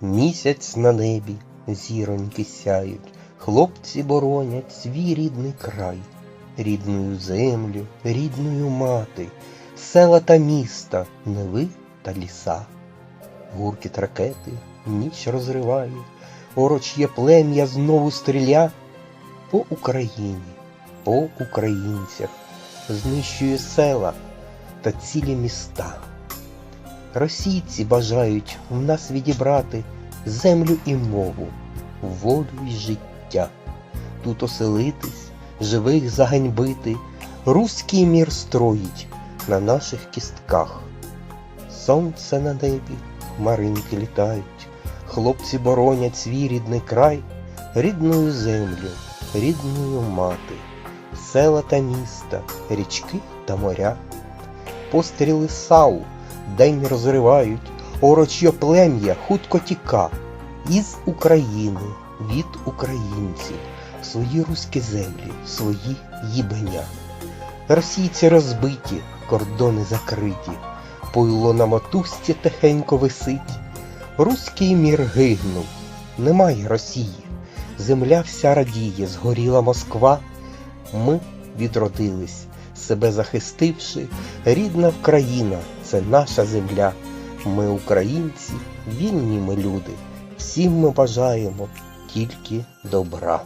Місяць на небі, зіроньки сяють, хлопці боронять свій рідний край, рідною землю, рідною мати, села та міста, неви та ліса. Гуркіт ракети ніч розриває, ороч'є плем'я знову стріля по Україні, по українцях, знищує села та цілі міста. Російці бажають в нас відібрати землю і мову, воду й життя, тут оселитись, живих заганьбити, руський мір строїть на наших кістках. Сонце на небі, хмаринки літають, хлопці боронять свій рідний край, рідною землю, рідною мати, села та міста, річки та моря. Постріли САУ день розривають, орочьє плем'я хутко тіка із України, від українців, свої руські землі, свої їбеня. Російці розбиті, кордони закриті, пуйло на мотузці тихенько висить. Руський мір гигнув, немає Росії, земля вся радіє, згоріла Москва. Ми відродились, себе захистивши, рідна Вкраїна це наша земля. Ми українці, вільні ми люди, всім ми бажаємо тільки добра.